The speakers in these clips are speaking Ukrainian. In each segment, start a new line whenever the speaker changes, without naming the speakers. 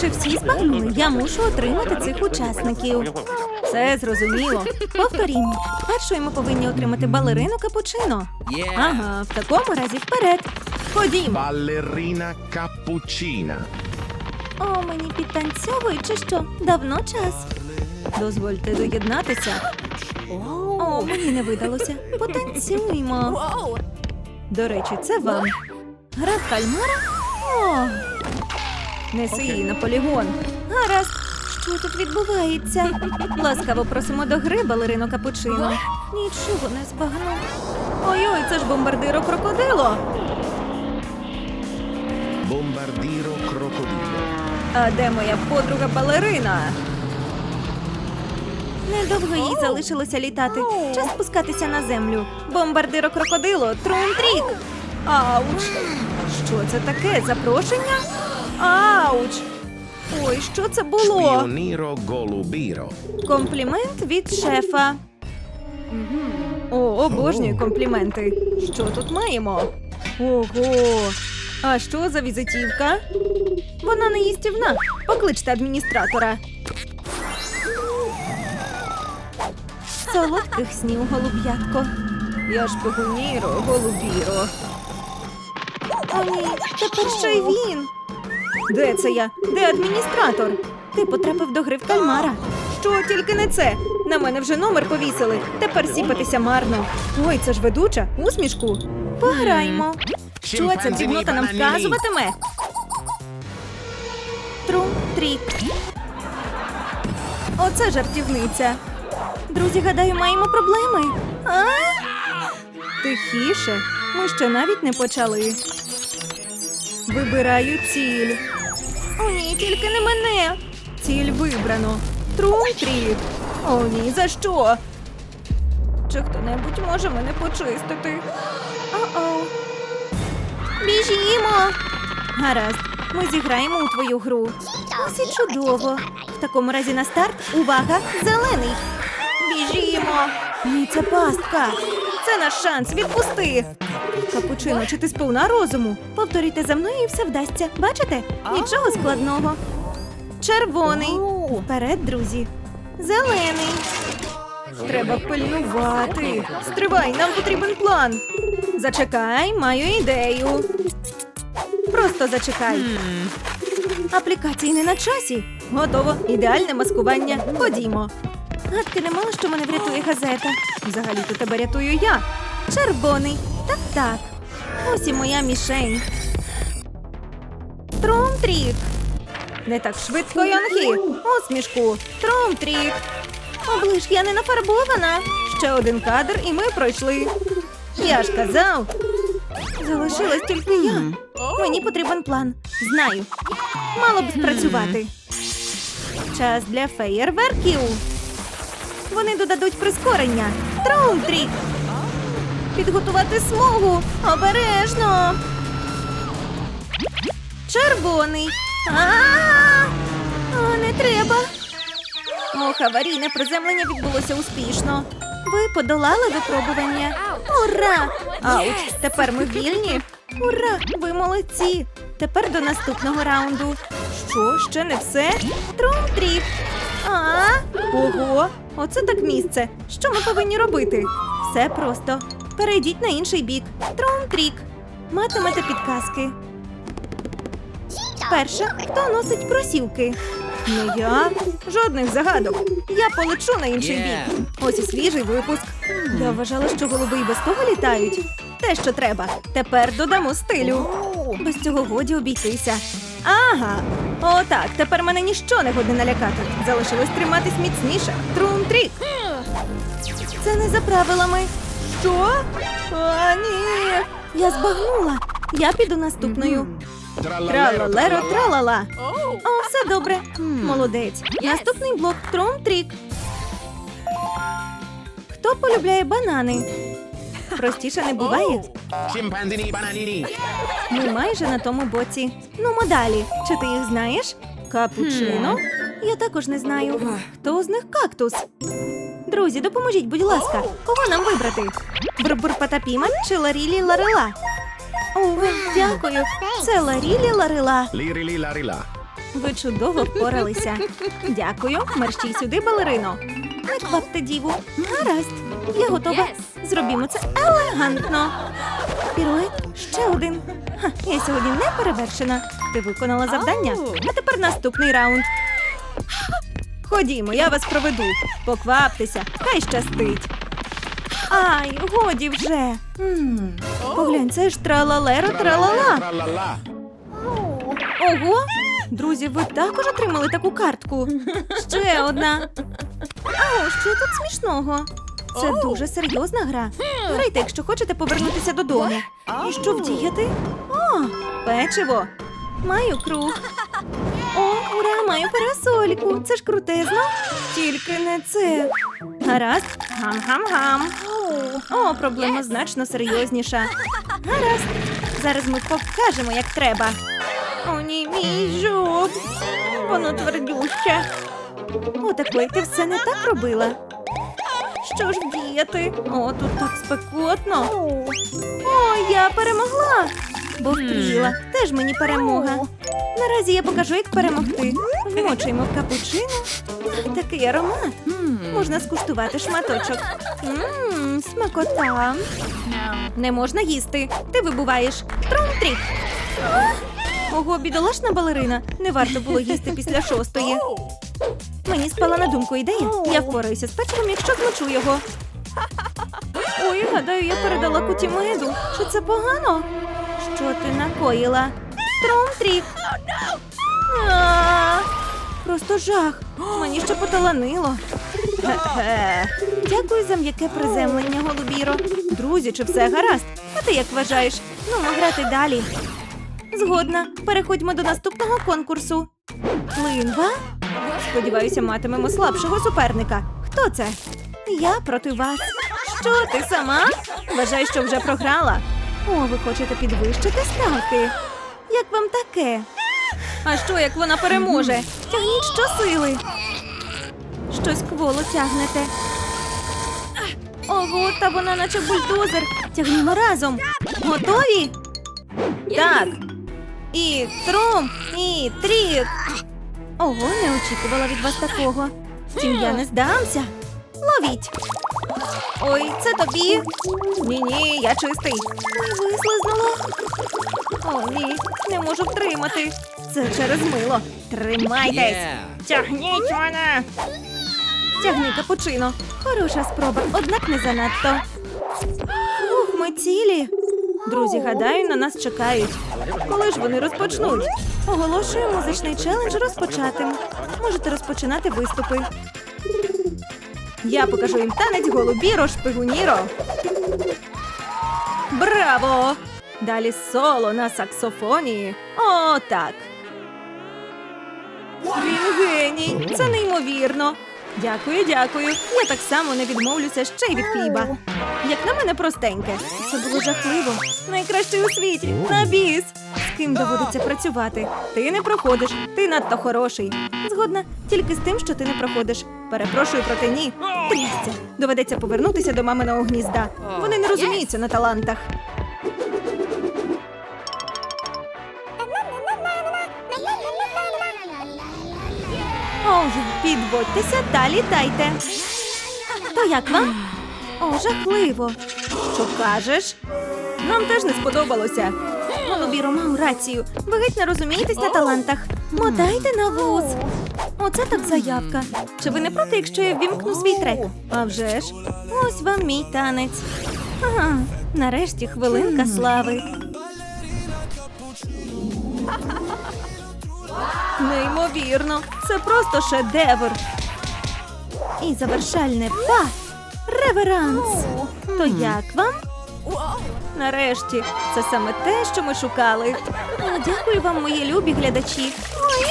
Чи всі збагнули? Я мушу отримати цих учасників. Все зрозуміло. Повторімо. Першою ми повинні отримати балерину капучино. Ага, в такому разі вперед. Ходімо.
Ballerina cappuccina.
О, мені підтанцьовують чи що? Давно час. Дозвольте доєднатися. О, мені не видалося. Потанцюємо. До речі, це вам. Гра в кальмара? О, неси її на полігон. Гаразд. Що тут відбувається? Ласкаво просимо до гри, балерино капучино. Нічого не збагну. Ой-ой, це ж бомбардиро крокодило.
Bombardiro crocodilo.
А де моя подруга балерина? Недовго їй залишилося літати. Час спускатися на землю. Бомбардиро крокодило, трум-трік. Ауч! Що це таке? Запрошення? Ауч! Ой, що це було?
Golubiro.
Комплімент від шефа. О, обожнюю компліменти. Що тут маємо? Ого. А що за візитівка? Вона не їстівна. Покличте адміністратора. Солодких снів, голуб'ятко. Я ж погуніро, голубіро. О, ні, тепер ще й він. Де це я? Де адміністратор? Ти потрапив до гри в кальмара. Що тільки не це? На мене вже номер повісили. Тепер сіпатися марно. Ой, це ж ведуча. Усмішку. Пограймо. Що ця дрібнота нам вказуватиме? Трум трік. Оце жартівниця. Друзі, гадаю, маємо проблеми. А? Тихіше. Ми ще навіть не почали. Вибираю ціль. О, ні, тільки не мене. Ціль вибрано. Трум-трік. О, ні, за що? Чи хто-небудь може мене почистити? О-о. Біжімо. Гаразд, ми зіграємо у твою гру. Ось і чудово. В такому разі на старт. Увага! Зелений. Біжімо. Ні, це пастка. Це наш шанс. Відпусти. Капучино, чи ти сповна розуму? Повторюйте за мною і все вдасться. Бачите? Нічого складного. Червоний. Вперед, друзі. Зелений. Треба пильнувати. Стривай, нам потрібен план. Зачекай, маю ідею. Просто зачекай. Аплікації не на часі. Готово. Ідеальне маскування. Ходімо. Гадки не мало, що мене врятує газета. Взагалі-то тебе рятую я. Червоний. Так, так. Ось і моя мішень. Трум-трік. Не так швидко, Йонхі. Усмішку. Трум-трік. Оближ, я не нафарбована. Ще один кадр, і ми пройшли. Я ж казав. Залишилась тільки я. Мені потрібен план. Знаю. Мало б спрацювати. Час для феєрверків. Вони додадуть прискорення. Траумтрік. Підготувати смугу. Обережно. Червоний. А-а-а! О, не треба. Ох, аварійне приземлення відбулося успішно. Ви подолали випробування. Ура! Ауч, тепер ми вільні. Ура! Ви молодці! Тепер до наступного раунду. Що, ще не все? Трум-трік. А, ого, оце так місце. Що ми повинні робити? Все просто. Перейдіть на інший бік. Трум-трік. Матимете підказки. Перше, хто носить кросівки? Не я. Жодних загадок. Я полечу на інший бік. Ось і свіжий випуск. Я вважала, що голуби і без того літають. Те, що треба. Тепер додамо стилю. Без цього годі обійтися. Ага. Отак, тепер мене ніщо не годне налякати. Залишилось триматись міцніше. Трум-трік. Це не за правилами. Що? А, ні. Я збагнула. Я піду наступною. Тралалеро, тралала. О, все добре. Молодець. Наступний блок трум-трік. Хто полюбляє банани? Простіше не буває. Ми майже на тому боці. Ну, далі. Чи ти їх знаєш? Капучино? Я також не знаю. Хто з них кактус? Друзі, допоможіть, будь ласка. Кого нам вибрати? Бурбур Патапіма чи Ларілі Ларила? О, дякую. Це Ларілі Ларила.
Lirili larila.
Ви чудово впоралися. Дякую. Мерщій сюди, балерино. Не квапте діву. Гаразд. Я готова. Зробімо це елегантно. Пірует, ще один. Ха, я сьогодні не перевершена. Ти виконала завдання. А тепер наступний раунд. Ходімо, я вас проведу. Покваптеся, хай щастить. Ай, годі вже. м Поглянь, це ж тралалеро тралала.
Tralala.
Ого! Друзі, ви також отримали таку картку. Ще одна. А що тут смішного? Це дуже серйозна гра. Грайте, якщо хочете повернутися додому. І що вдіяти? О, печиво. Маю круг. О, ура, маю парасольку. Це ж крутезно. Тільки не це. Гаразд. Гам-гам-гам. О, проблема значно серйозніша. Гаразд. Зараз ми покажемо, як треба. О, ні, мій жук. Воно твердюще. О, такої ти все не так робила. Що ж вдіяти? О, тут так спекотно. О, я перемогла. Бо втріла. Теж мені перемога. Наразі я покажу, як перемогти. Вмочуємо в капучино. Такий аромат. Можна скуштувати шматочок. Мм, смакота. Не можна їсти. Ти вибуваєш. Трум-трік. Ого, бідолашна балерина. Не варто було їсти після шостої. Мені спала на думку ідея. Я впораюся з печивом, якщо змочу його. Ой, гадаю, я передала куті меду. Чи це погано? Що ти накоїла? Трум-трік. А, Просто жах. Мені ще поталанило. Дякую за м'яке приземлення, голубіро. Друзі, чи все гаразд? А ти як вважаєш? Ну, грати далі. Згодна. Переходьмо до наступного конкурсу. Линва? Сподіваюся, матимемо слабшого суперника. Хто це? Я проти вас. Що ти сама? Вважаю, що вже програла. О, ви хочете підвищити ставки. Як вам таке? А що, як вона переможе? Тягніть щосили. Щось кволо тягнете. Ого, та вона наче бульдозер. Тягнімо разом. Готові? Так. І трум, і трік. Ого, не очікувала від вас такого. Втім, я не здамся. Ловіть. Ой, це тобі. Ні, ні, я чистий. Ой, вислизнуло. О, ні, не можу втримати. Це через мило. Тримайтесь. Тягніть мене. Тягни капучино. Хороша спроба, однак не занадто. Ух, ми цілі. Друзі, гадаю, на нас чекають. Коли ж вони розпочнуть? Оголошую музичний челендж розпочатим. Можете розпочинати виступи. Я покажу їм танець голубіро шпигуніро. Браво! Далі соло на саксофоні. О, так. Він геній. Це неймовірно. Дякую, дякую. Я так само не відмовлюся ще й від хліба. Як на мене простеньке. Це було жахливо. Найкращий у світі. На біс. З ким доводиться працювати? Ти не проходиш, ти надто хороший. Згодна тільки з тим, що ти не проходиш. Перепрошую проте ні. Трісся. Доведеться повернутися до маминого гнізда. Вони не розуміються на талантах. Ой, підводьтеся та літайте. То як вам? О, жахливо. Що кажеш? Нам теж не сподобалося. Голубіро мав рацію. Ви геть не розумієтесь на талантах. Мотайте на вуз. Оце так заявка. Чи ви не проти, якщо я ввімкну свій трек? А вже ж. Ось вам мій танець. Ага, нарешті хвилинка слави. Неймовірно, це просто шедевр. І завершальне па. Реверанс. То як вам? Нарешті, це саме те, що ми шукали. О, дякую вам, мої любі глядачі. Ой,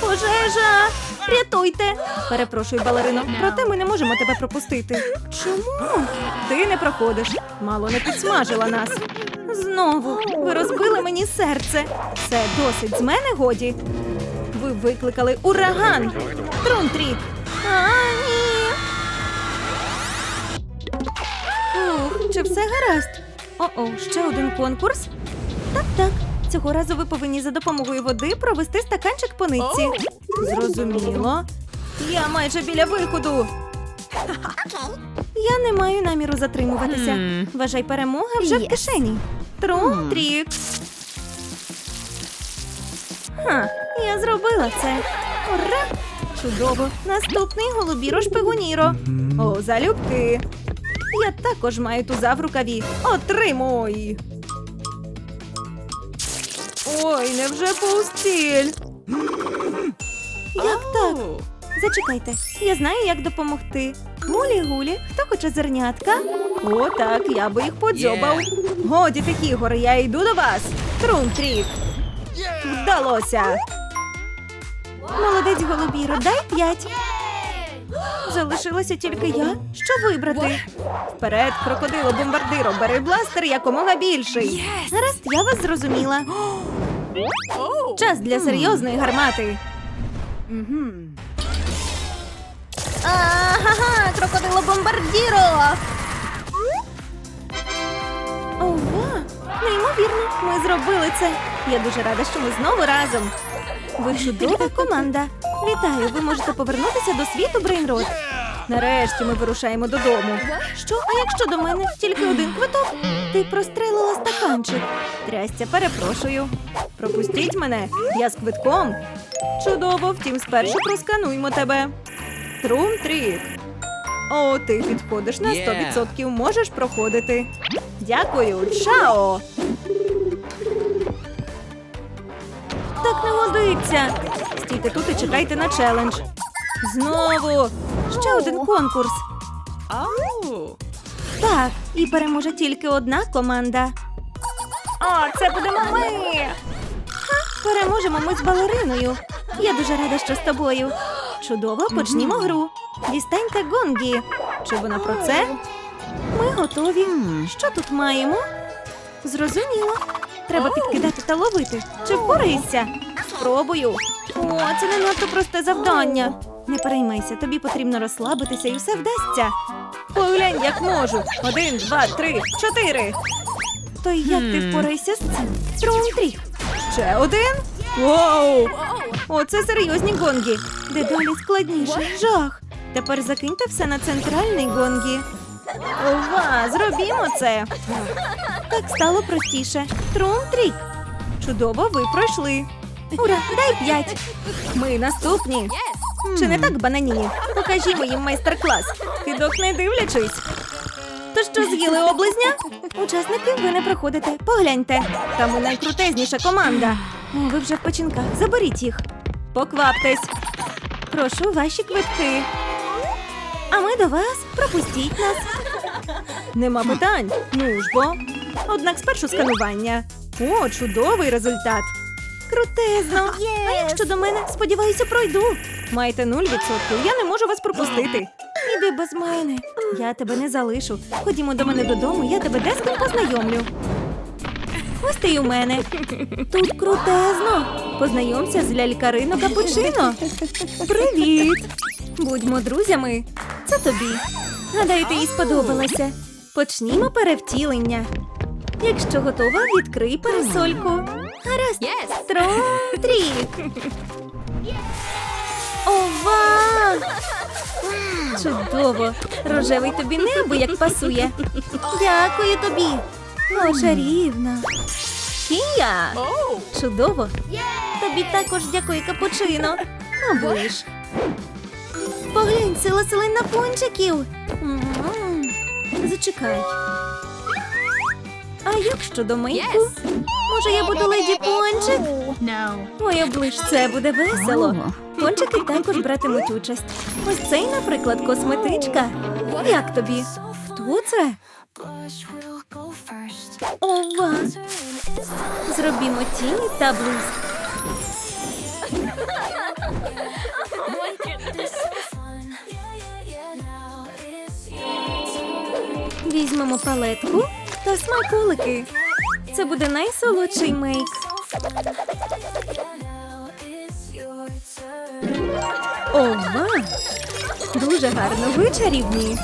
пожежа! Рятуйте! Перепрошую, балерино, проте ми не можемо тебе пропустити. Чому? Ти не проходиш. Мало не підсмажила нас. Знову ви розбили мені серце. Все досить з мене годі. Ви викликали ураган. Трунтрік. А, ні. Ух, чи все гаразд? О-о, ще один конкурс? Так, так. Цього разу ви повинні за допомогою води провести стаканчик по нитці. Зрозуміло. Я майже біля виходу. Я не маю наміру затримуватися. Вважай, перемога вже в кишені. Трум-трік. Ха, я зробила це. Ура! Чудово! Наступний голубіро шпигуніро. О, залюбки. Я також маю туза в рукаві. Отримуй! Ой, невже пустіль? Як так? Зачекайте, я знаю, як допомогти. Гулі-гулі, хто хоче зернятка? О, так, я би їх подзьобав. Годі тих ігор, я йду до вас. Трум-трік. Вдалося. Молодець голубіро, дай п'ять. Залишилося тільки я. Що вибрати? Вперед, крокодило бомбардиро, бери бластер якомога більший. Гаразд, я вас зрозуміла. Час для серйозної гармати. Ага, крокодило бомбардіро. Неймовірно, ми зробили це. Я дуже рада, що ми знову разом. Ви чудова команда. Вітаю, ви можете повернутися до світу Брейнрод. Нарешті ми вирушаємо додому. Що? А якщо до мене тільки один квиток? Ти прострелила стаканчик. Трястя, перепрошую. Пропустіть мене, я з квитком. Чудово, втім, спершу проскануймо тебе. Трум-трік. О, ти підходиш на 100%, можеш проходити. Дякую, чао! Годиться. Стійте тут і чекайте на челендж. Знову ще один конкурс. Так, і переможе тільки одна команда. О, це будемо ми. Переможемо ми з балериною. Я дуже рада, що з тобою. Чудово, почнімо гру. Дістаньте гонгі. Чи вона про це? Ми готові. Що тут маємо? Зрозуміло. Треба підкидати та ловити. Чи впораєшся? Спробую. О, це не надто просте завдання. Не переймайся, тобі потрібно розслабитися і все вдасться. Поглянь, як можу. Один, два, три, чотири. То як ти впораєшся з цим? Трум-трік. Ще один. Вау! Оце серйозні гонги. Дедалі складніше. Жах. Тепер закиньте все на центральний гонгі. Ова, зробімо це. Так стало простіше. Трум-трік. Чудово, ви пройшли. Ура, дай п'ять. Ми наступні. Чи не так, банані? Покажімо їм майстер-клас. Кидок не дивлячись. То що з'їли облизня? Учасники, ви не проходите. Погляньте. Там ми найкрутезніша команда. Ви вже в печінках. Заберіть їх. Покваптесь. Прошу ваші квитки. А ми до вас. Пропустіть нас. Нема питань. Ну ж бо. Однак спершу сканування. О, чудовий результат. Крутезно. А якщо до мене, сподіваюся, пройду. Маєте 0%, я не можу вас пропустити. Іди без мене. Я тебе не залишу. Ходімо до мене додому, я тебе де з познайомлю. Ось ти й у мене. Тут крутезно. Познайомся з лялькарино капучино. Привіт! Будьмо друзями. Це тобі. Гадаю, ти їй сподобалася. Почнімо перевтілення. Якщо готова, відкрий парасольку. Гаразд.
Yes.
Тром-трік. Ова! Чудово! Рожевий тобі небо як пасує. Дякую тобі. О, чарівна. Кія! Чудово! Тобі також дякую, капучино. Оближ. Поглянь, сила селена пончиків. Зачекай. А як щодо мийку? Може, я буду леді пончик?
No.
Ой, оближ, це буде весело. Пончики також братимуть участь. Ось цей, наприклад, косметичка. Як тобі? Хто це? Ова! Зробімо тіні та блиск. Візьмемо палетку та смаколики. Це буде найсолодший мейк. Ова! Дуже гарно, ви чарівні.